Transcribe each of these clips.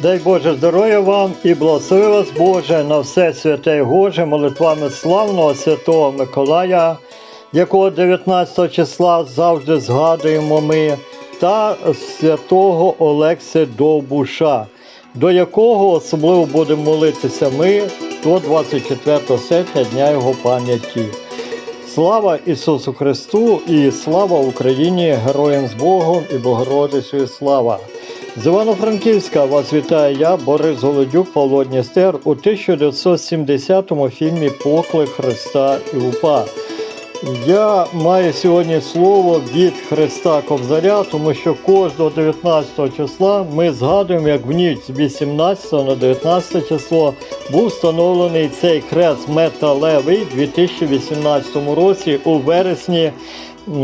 Дай Боже здоров'я вам і благослови вас Боже на все святе й Гоже молитвами славного святого Миколая, якого 19 числа завжди згадуємо ми, та святого Олекси Довбуша, до якого особливо будемо молитися ми до 24 серпня Дня Його пам'яті. Слава Ісусу Христу і слава Україні, героям з Богом і Богородицею слава! З Івано-Франківська вас вітаю я, Борис Голодюк, Павло Дністер у 1970 фільмі Поклик Христа і УПА. Я маю сьогодні слово від Христа Кобзаря, тому що кожного 19 числа ми згадуємо, як в ніч з 18 на 19 число був встановлений цей хрест металевий у 2018 році у вересні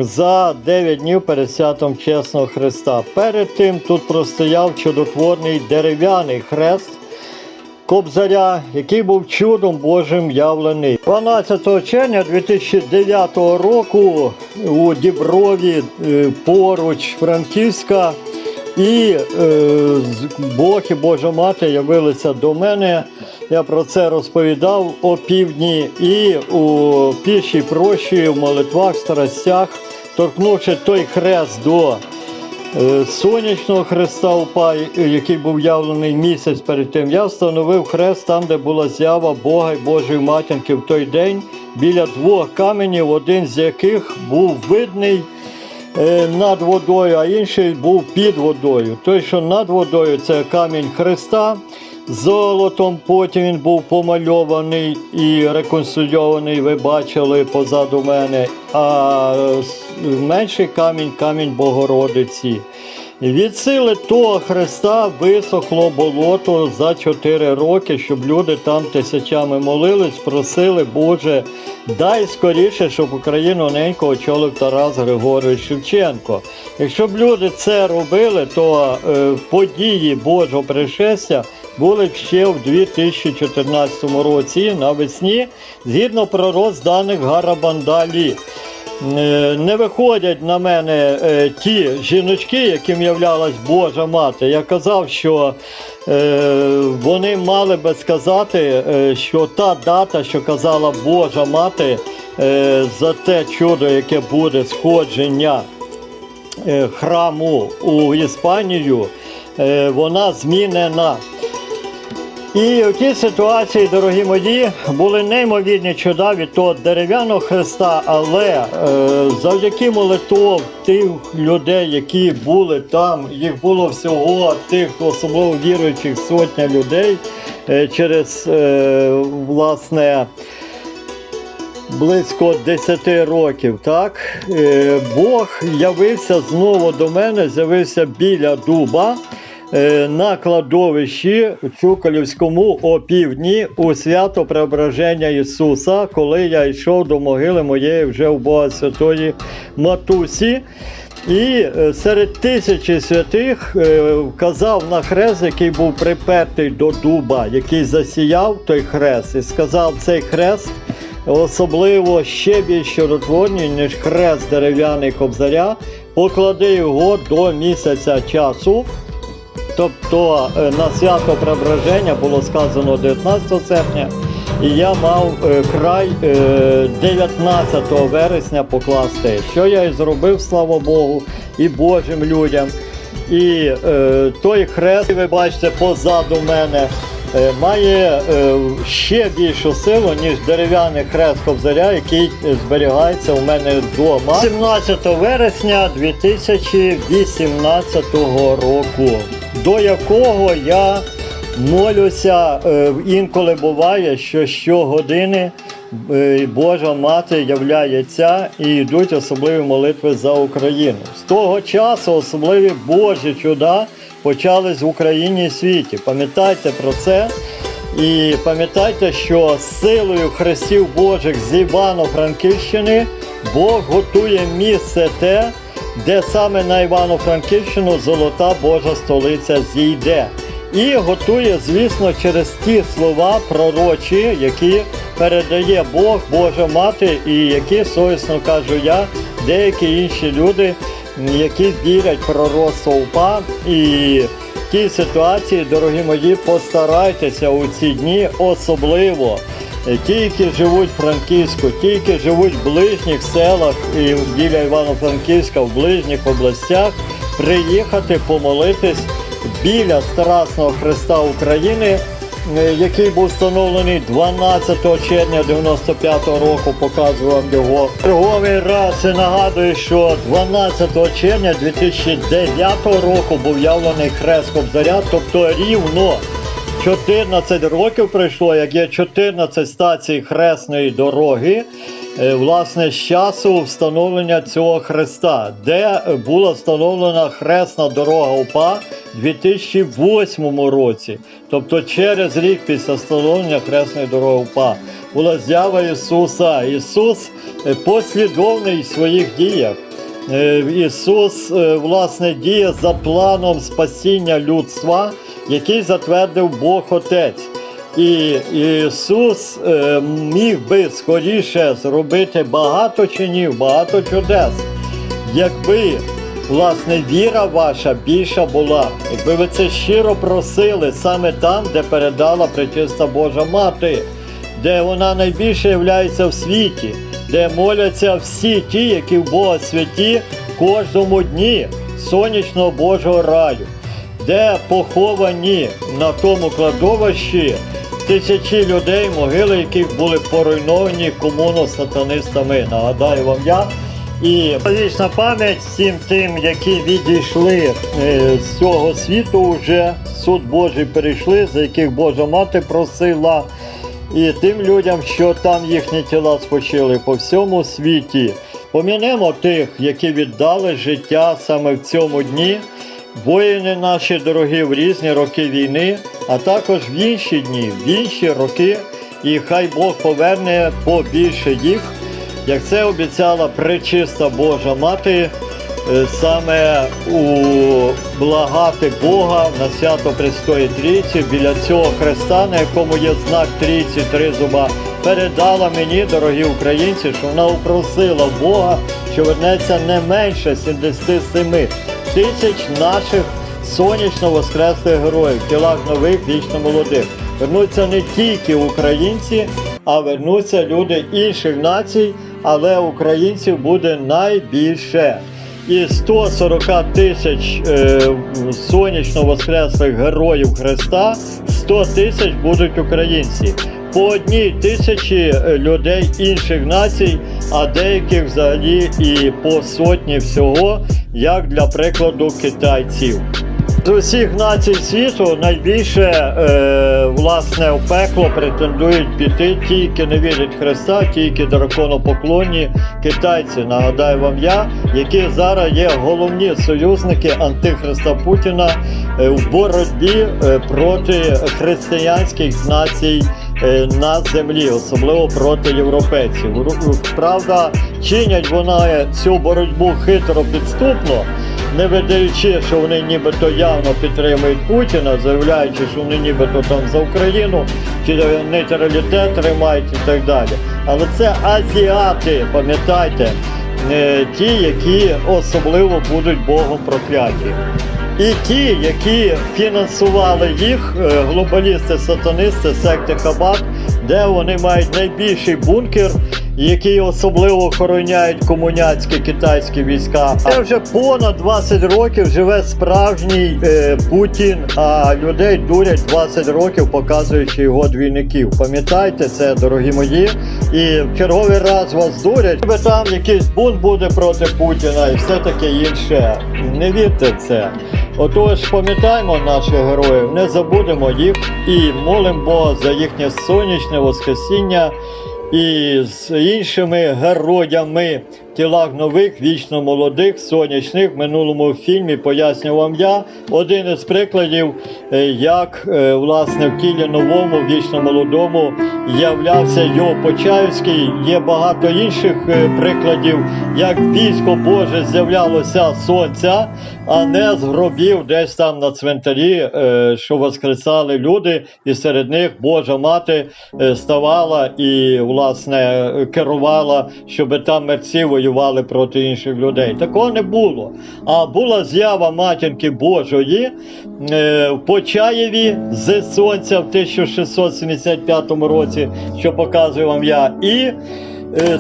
за 9 днів перед святом Чесного Христа. Перед тим тут простояв чудотворний дерев'яний хрест. Кобзаря, який був чудом Божим явлений. 12 червня 2009 року у Діброві е, поруч Франківська і е, з- Бог Божа Мати явилися до мене. Я про це розповідав о півдні і у пішій прощі, в молитвах, страстях, торкнувши той хрест до Е, Сонячного хреста упа, який був явлений місяць перед тим, я встановив хрест там, де була з'ява Бога і Божої матінки в той день, біля двох каменів, один з яких був видний над водою, а інший був під водою. Той, що над водою, це камінь Христа. Золотом потім він був помальований і реконструйований, ви бачили позаду мене. А е, менший камінь камінь Богородиці. Від сили того Христа висохло болото за 4 роки, щоб люди там тисячами молились, просили, Боже, дай скоріше, щоб Україну ненько очолив Тарас Григорович Шевченко. Якщо б люди це робили, то е, події Божого пришестя були б ще в 2014 році навесні, згідно пророцтв даних Гарабандалі. Е, Не виходять на мене е, ті жіночки, яким являлась Божа мати. Я казав, що е, вони мали би сказати, що та дата, що казала Божа мати, за те чудо, яке буде сходження храму у Іспанію, вона змінена. І в тій ситуації, дорогі мої, були неймовірні чуда від того дерев'яного хреста, але е, завдяки молитов тих людей, які були там, їх було всього тих особливо віруючих сотня людей е, через е, власне близько 10 років. Так Е, Бог явився знову до мене, з'явився біля дуба. Е, На кладовищі Чукалівському о півдні у свято Преображення Ісуса, коли я йшов до могили моєї вже у Бога Святої Матусі. І е, серед тисячі святих е, вказав на хрест, який був припертий до дуба, який засіяв той хрест, і сказав, цей хрест особливо ще більш чудотворний, ніж хрест дерев'яний кобзаря, поклади його до місяця часу. Тобто е, на свято Преображення було сказано 19 серпня, і я мав е, край е, 19 вересня покласти, що я і зробив, слава Богу, і Божим людям. І е, той хрест, ви бачите, позаду мене, е, має е, ще більшу силу, ніж дерев'яний хрест Кобзаря, який е, зберігається у мене вдома. 17 вересня 2018 року, до якого я молюся, е, інколи буває, що щогодини е, Божа мати являється і йдуть особливі молитви за Україну. З того часу особливі Божі чуда почались в Україні і світі. Пам'ятайте про це. І пам'ятайте, що силою хрестів Божих з Івано-Франківщини Бог готує місце те, де саме на Івано-Франківщину золота Божа столиця зійде. І готує, звісно, через ті слова пророчі, які передає Бог, Божа Мати, і які совісно кажу я, деякі інші люди, які вірять в пророцтво УПА і важкій ситуації, дорогі мої, постарайтеся у ці дні особливо. Е, Ті, які живуть Франківську, ті, які живуть в ближніх селах і біля Івано-Франківська, в ближніх областях, приїхати помолитись біля Страсного Христа України, е, який був встановлений 12 червня 95 року, показую вам його. Черговий раз і нагадую, що 12 червня 2009 року був явлений хрест Кобзаря, тобто рівно 14 років пройшло, як є 14 стацій хресної дороги. е, Власне, з часу встановлення цього хреста, де була встановлена хресна дорога УПА у 2008 році. Тобто через рік після встановлення хресної дороги УПА була з'ява Ісуса. Ісус е, послідовний в своїх діях. Е, Ісус, власне, діє за планом спасіння людства, який затвердив Бог Отець. І Ісус е, міг би скоріше зробити багато чинів, багато чудес, якби власне віра ваша більша була, якби ви це щиро просили саме там, де передала Пречиста Божа Мати, де вона найбільше являється в світі, де моляться всі ті, які в Бога святі кожному дні сонячного Божого раю, де поховані на тому кладовищі тисячі людей, могили яких були поруйновані комуно-сатанистами. Нагадаю вам я. І вічна пам'ять всім тим, які відійшли е, з цього світу, вже суд Божий перейшли, за яких Божа мати просила. І тим людям, що там їхні тіла спочили по всьому світі. Помінемо тих, які віддали життя саме в цьому дні. Воїни наші дорогі в різні роки війни, а також в інші дні, в інші роки, і хай Бог поверне побільше їх, як це обіцяла пречиста Божа Мати, е, саме у благати Бога на свято Престої Трійці біля цього хреста, на якому є знак трійці три зуба, передала мені, дорогі українці, що вона упросила Бога, що вернеться не менше 77 тисяч наших сонячно воскреслих героїв, в тілах нових вічно молодих. Вернуться не тільки українці, а вернуться люди інших націй, але українців буде найбільше. І 140 тисяч е, сонячно воскреслих героїв Христа, 100 тисяч будуть українці. По одній тисячі е, людей інших націй, а деяких взагалі і по сотні всього, як для прикладу китайців. З усіх націй світу найбільше е, власне в пекло претендують піти ті, які не вірять Христа, ті, які драконопоклонні китайці. Нагадаю вам я, які зараз є головні союзники антихриста Путіна е, в боротьбі е, проти християнських націй на землі, особливо проти європейців. Правда, чинять вони цю боротьбу хитро підступно не видаючи, що вони нібито явно підтримують Путіна, заявляючи, що вони нібито там за Україну, чи нейтралітет тримають і так далі. Але це азіати, пам'ятайте, е, ті, які особливо будуть Богом прокляті. І ті, які фінансували їх, е, глобалісти-сатанисти, секти Хабат, де вони мають найбільший бункер, який особливо охороняють комуняцькі китайські війська. Це вже понад 20 років живе справжній е, Путін, а людей дурять 20 років, показуючи його двійників. Пам'ятайте це, дорогі мої. І в черговий раз вас дурять, ніби там якийсь бунт буде проти Путіна і все таке інше. Не вірте це. Отож, пам'ятаємо наших героїв, не забудемо їх і молимо за їхнє сонячне воскресіння і з іншими героями в тілах нових, вічно молодих, сонячних. В минулому фільмі пояснював вам я один із прикладів, е, як е, власне в тілі новому, вічно молодому являвся його Почаївський. Є багато інших е, прикладів, як військо Боже з'являлося сонця, а не з гробів десь там на цвинтарі, е, що воскресали люди, і серед них Божа мати е, ставала і власне керувала, щоб там мерці воювали проти інших людей. Такого не було. А була з'ява матінки Божої е, в Почаєві з сонця в 1675 році, що показую вам я. І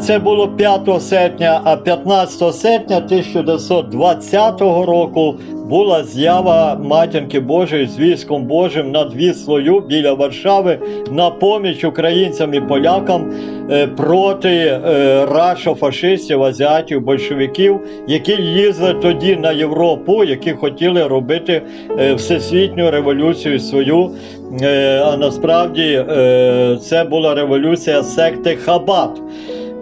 це було 5 серпня, а 15 серпня 1920 року була з'ява матінки Божої з військом Божим над Віслою біля Варшави на поміч українцям і полякам е, проти е, рашофашистів, азіатів, большевиків, які їздили тоді на Європу, які хотіли робити е, всесвітню революцію свою. Е, А насправді е, це була революція секти Хабат.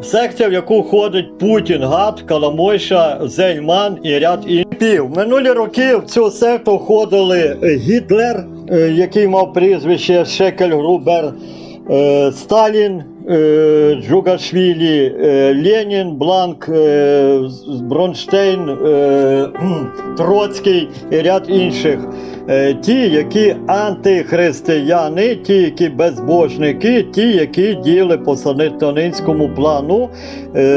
Секція, в яку входить Путін, Гад, Каламойша, Зельман і ряд інших. Минулі роки в цю секту входили Гітлер, е, який мав прізвище Шекельгрубер, Сталін, е, Джугашвілі, е, Ленін, Бланк, е, Бронштейн, Троцький і ряд інших. Ті, які антихристияни, ті, які безбожники, ті, які діяли по сатанинському плану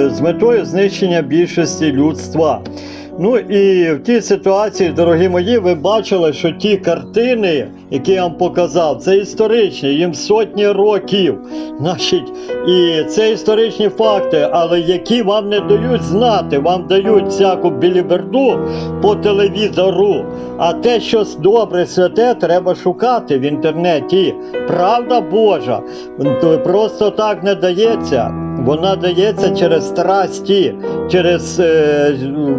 з метою знищення більшості людства. Ну і в тій ситуації, дорогі мої, ви бачили, що ті картини, які я вам показав, це історичні, їм сотні років. Значить, і це історичні факти, але які вам не дають знати, вам дають всяку біліберду по телевізору. А те, що добре святе, треба шукати в інтернеті. Правда Божа просто так не дається. Вона дається через страсті, через е,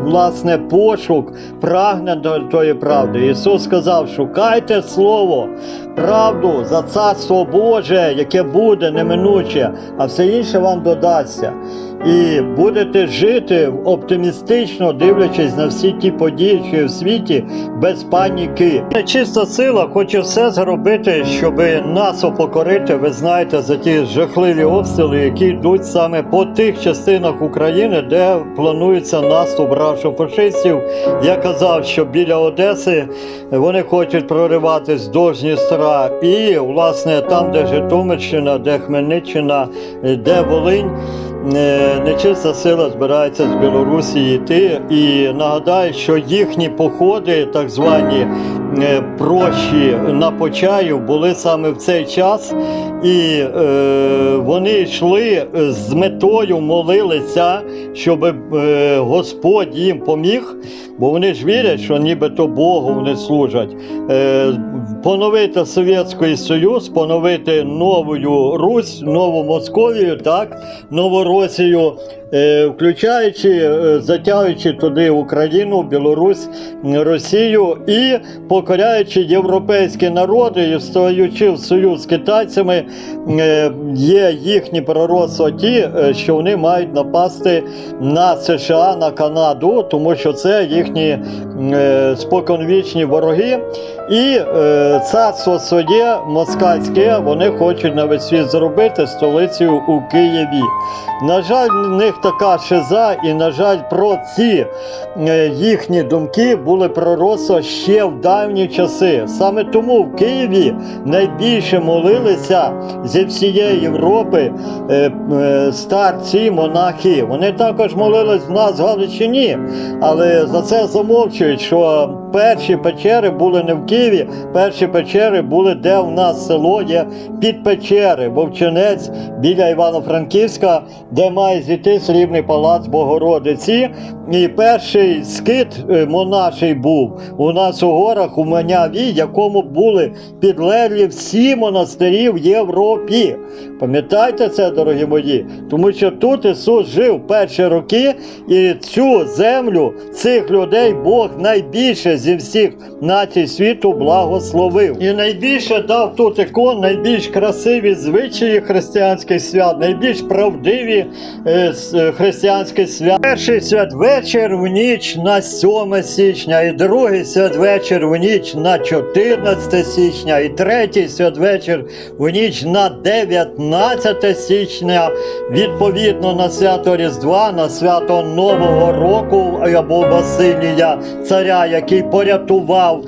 власне пошук, прагне до тої правди. Ісус сказав: шукайте слово, правду за царство Боже, яке буде неминуче, а все інше вам додасться. І будете жити оптимістично, дивлячись на всі ті події, що в світі, без паніки. Чиста сила хоче все зробити, щоб нас упокорити. Ви знаєте за ті жахливі обстріли, які йдуть саме по тих частинах України, де планується наступ рашофашистів. Я казав, що біля Одеси вони хочуть прориватись до Дністра, і власне там, де Житомирщина, де Хмельниччина, де Волинь. Нечиста сила збирається з Білорусі йти. І нагадаю, що їхні походи, так звані прощі на Почаїв, були саме в цей час, і е, вони йшли з метою молилися, щоб е, Господь їм поміг, бо вони ж вірять, що нібито Богу вони служать. Е, поновити Совєтський Союз, поновити нову Русь, нову Московію, так, Новоросію, е, включаючи, е, затягуючи туди Україну, Білорусь, Росію і покоряючи європейські народи і встаючи в союз з китайцями, е, є їхні пророцтва ті, е, що вони мають напасти на США, на Канаду, тому що це їхні е, споконвічні вороги. І е, царство своє москальське вони хочуть на весь світ зробити столицею у Києві. На жаль, в них така шиза, і на жаль, про ці е, їхні думки були пророцтва ще в давні часи. Саме тому в Києві найбільше молилися зі всієї Європи е, е, старці, монахи. Вони також молились в нас в Галичині, але за це замовчують, що перші печери були не в Києві, перші печери були, де в нас село є під печери, Вовчинець біля Івано-Франківська, де має зійти срібний палац Богородиці. І перший скит е, монаший був у нас у горах у Маняві, якому були підлеглі всі монастирі в Європі. Пам'ятайте це, дорогі мої, тому що тут Ісус жив перші роки, і цю землю цих людей Бог найбільше зі всіх націй світу благословив. І найбільше дав тут ікон, найбільш красиві звичаї християнських свят, найбільш правдиві е, е, християнські свят. Перший святвечір в ніч на 7 січня, і другий святвечір в ніч на 14 січня, і третій святвечір в ніч на 19 січня, відповідно на свято Різдва, на свято Нового року або Василія, царя, який порятував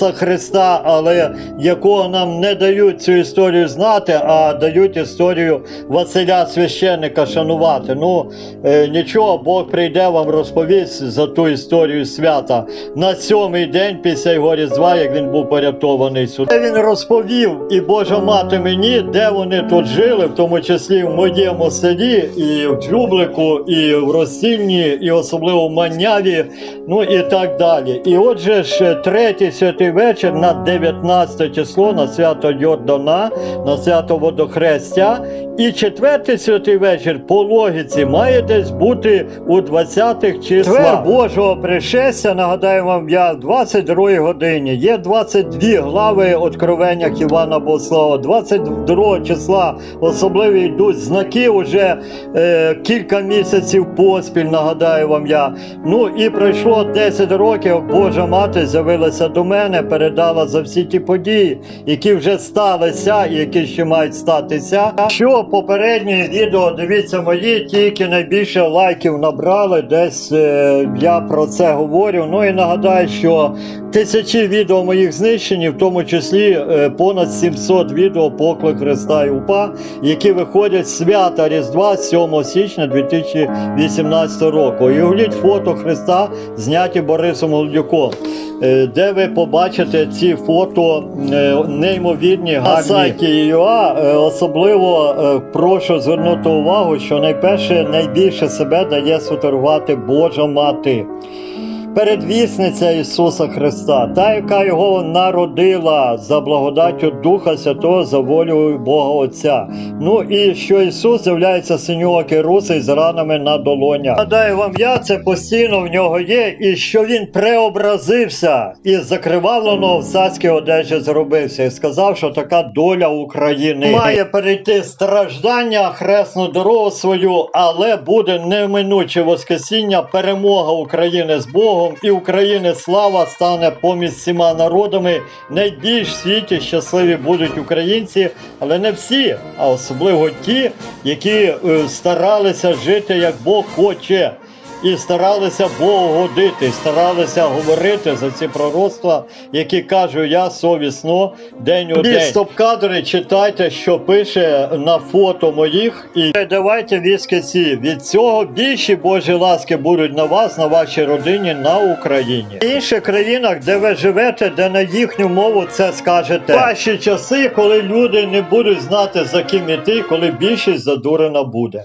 Ісуса Христа, але якого нам не дають цю історію знати, а дають історію Василя священника шанувати. Ну е, нічого, Бог прийде вам розповість за ту історію свята на сьомий день після його різдва, як він був порятований сюди. Він розповів, і Божа мати мені, де вони тут жили, в тому числі в моєму селі, і в Джублику, і в Росільні, і особливо в Маняві, ну і так далі. І отже ж, третій святий вечір на 19 число, на свято Йордана, на свято водохрестя. І четвертий святий вечір по логіці має десь бути у 20-х числах. Божого пришестя, нагадаю вам я, в 22 годині. Є 22 глави откровення Івана Богослава. 22 числа особливі йдуть знаки уже е, кілька місяців поспіль, нагадаю вам я. Ну і пройшло 10 років, Божа мати з'явилася до мене, передала за всі ті події, які вже сталися і які ще мають статися. Що попереднє відео, дивіться мої, тільки найбільше лайків набрали, десь е, я про це говорю. Ну і нагадаю, що тисячі відео моїх знищені, в тому числі е, понад 700 відео поклик Христа і УПА, які виходять свята Різдва 7 січня 2018 року. І угліть фото Христа, зняті Борисом Голдюком. Е, Де ви побачите ці фото е, неймовірні гарні. Сайті ЮА е, особливо е, прошу звернути увагу, що найперше найбільше себе дає сфотографувати Божа мати. Передвісниця Ісуса Христа, та, яка його народила за благодаттю Духа Святого за волею Бога Отця. Ну і що Ісус з'являється синьоокий русий з ранами на долонях. Гадаю вам я, це постійно в нього є, і що він преобразився і з закривавленого в царській одежі зробився, і сказав, що така доля України має перейти страждання, хресну дорогу свою, але буде неминуче Воскресіння, перемога України з Богом, і України слава стане поміж всіма народами. Найбільш в світі щасливі будуть українці, але не всі, а особливо ті, які е, старалися жити як Бог хоче. І старалися Богу годити, старалися говорити за ці пророцтва, які кажу я совісно день у день. Стоп-кадри читайте, що пише на фото моїх, і давайте віскаці. Від цього більші Божі ласки будуть на вас, на вашій родині, на Україні. В інших країнах, де ви живете, де на їхню мову це скажете. Ваші часи, коли люди не будуть знати за ким іти, коли більшість задурена буде.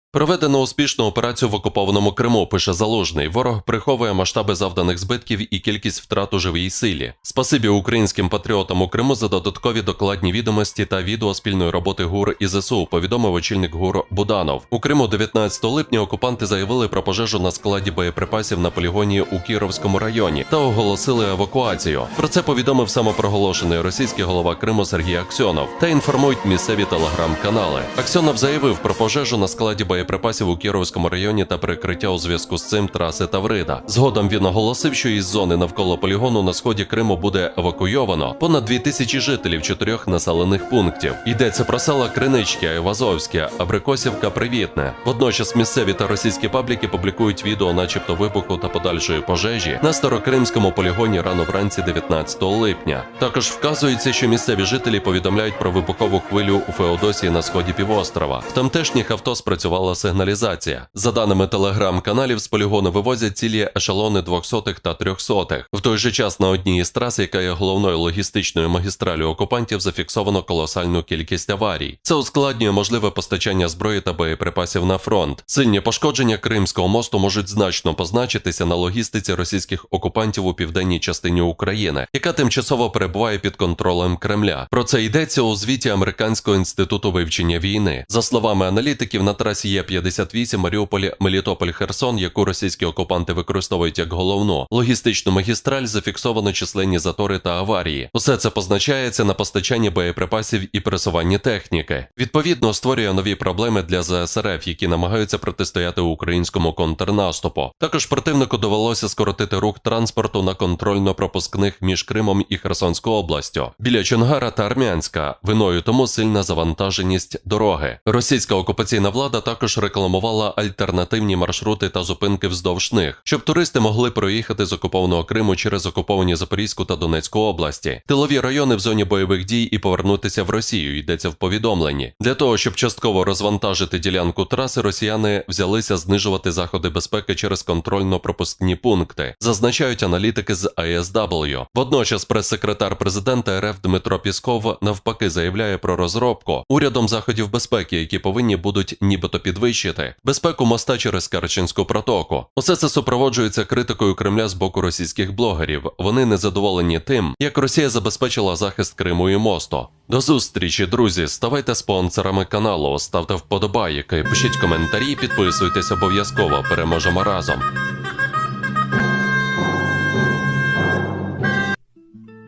Проведено успішну операцію в окупованому Криму, пише Залужний. Ворог приховує масштаби завданих збитків і кількість втрат у живій силі. Спасибі українським патріотам у Криму за додаткові докладні відомості та відео спільної роботи ГУР і ЗСУ, повідомив очільник ГУР Буданов. У Криму 19 липня окупанти заявили про пожежу на складі боєприпасів на полігоні у Кіровському районі та оголосили евакуацію. Про це повідомив самопроголошений російський голова Криму Сергій Аксьонов та інформують місцеві телеграм-канали. Аксьонов заявив про пожежу на складі боєприпасів у Кіровському районі та прикриття у зв'язку з цим траси Таврида. Згодом він оголосив, що із зони навколо полігону на сході Криму буде евакуйовано понад 2000 жителів чотирьох населених пунктів. Йдеться про села Кринички, Айвазовське, Абрикосівка, Привітне. Водночас місцеві та російські пабліки публікують відео, начебто вибуху та подальшої пожежі на старокримському полігоні рано вранці 19 липня. Також вказується, що місцеві жителі повідомляють про вибухову хвилю у Феодосії на сході півострова. В тамтешніх авто спрацювала сигналізація. За даними телеграм-каналів, з полігону вивозять цілі ешелони 200-х та 300-х. В той же час на одній із трас, яка є головною логістичною магістралю окупантів, зафіксовано колосальну кількість аварій. Це ускладнює можливе постачання зброї та боєприпасів на фронт. Сильні пошкодження Кримського мосту можуть значно позначитися на логістиці російських окупантів у південній частині України, яка тимчасово перебуває під контролем Кремля. Про це йдеться у звіті Американського інституту вивчення війни. За словами аналітиків, на трасі є лінія 58 Маріуполь, Мелітополь, Херсон, яку російські окупанти використовують як головну логістичну магістраль, зафіксовано численні затори та аварії. Усе це позначається на постачанні боєприпасів і пересуванні техніки. Відповідно, створює нові проблеми для ЗСРФ, які намагаються протистояти українському контрнаступу. Також противнику довелося скоротити рух транспорту на контрольно-пропускних між Кримом і Херсонською областю. Біля Чонгара та Армянська виною тому сильна завантаженість дороги. Російська окупаційна влада також рекламувала альтернативні маршрути та зупинки вздовж них, щоб туристи могли проїхати з окупованого Криму через окуповані Запорізьку та Донецьку області, тилові райони в зоні бойових дій і повернутися в Росію. Йдеться в повідомленні. Для того щоб частково розвантажити ділянку траси, росіяни взялися знижувати заходи безпеки через контрольно-пропускні пункти, зазначають аналітики з ISW. Водночас прес-секретар президента РФ Дмитро Пісков навпаки заявляє про розробку урядом заходів безпеки, які повинні будуть нібито підвищити безпеку моста через Керченську протоку. Усе це супроводжується критикою Кремля з боку російських блогерів. Вони незадоволені тим, як Росія забезпечила захист Криму і мосту. До зустрічі, друзі. Ставайте спонсорами каналу, ставте вподобайки, пишіть коментарі, підписуйтесь обов'язково. Переможемо разом.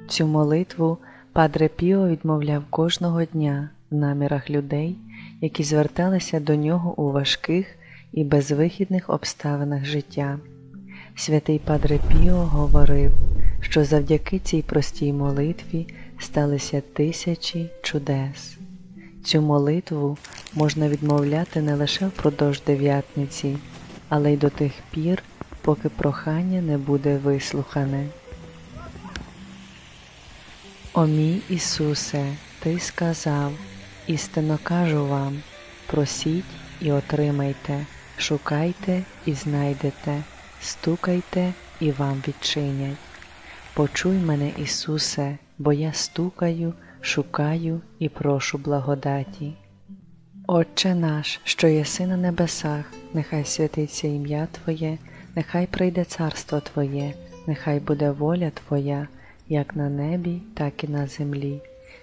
Цю молитву Падре Піо відмовляв кожного дня в намірах людей, які зверталися до нього у важких і безвихідних обставинах життя. Святий Падре Піо говорив, що завдяки цій простій молитві сталися тисячі чудес. Цю молитву можна відмовляти не лише впродовж дев'ятниці, але й до тих пір, поки прохання не буде вислухане. О мій Ісусе, Ти сказав, істинно кажу вам, просіть і отримайте, шукайте і знайдете, стукайте і вам відчинять. Почуй мене, Ісусе, бо я стукаю, шукаю і прошу благодаті. Отче наш, що єси на небесах, нехай святиться ім'я Твоє, нехай прийде царство Твоє, нехай буде воля Твоя, як на небі, так і на землі.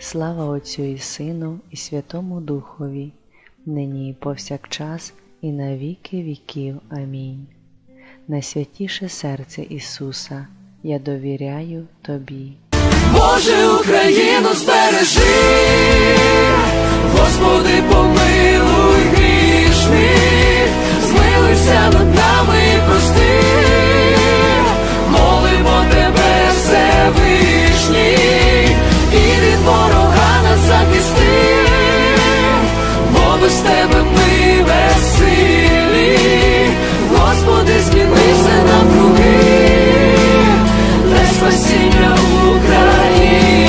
Слава Отцю і Сину, і Святому Духові, нині і повсякчас, і на віки віків. Амінь. Найсвятіше серце Ісуса, я довіряю Тобі. Боже Україну збережи, Господи, помилуй грішних, змилися над нами і прости, молимо Тебе, Всевишній від ворога нас захисти, бо без тебе ми веселі, Господи, зміни все навкруги, дай спасіння Україні.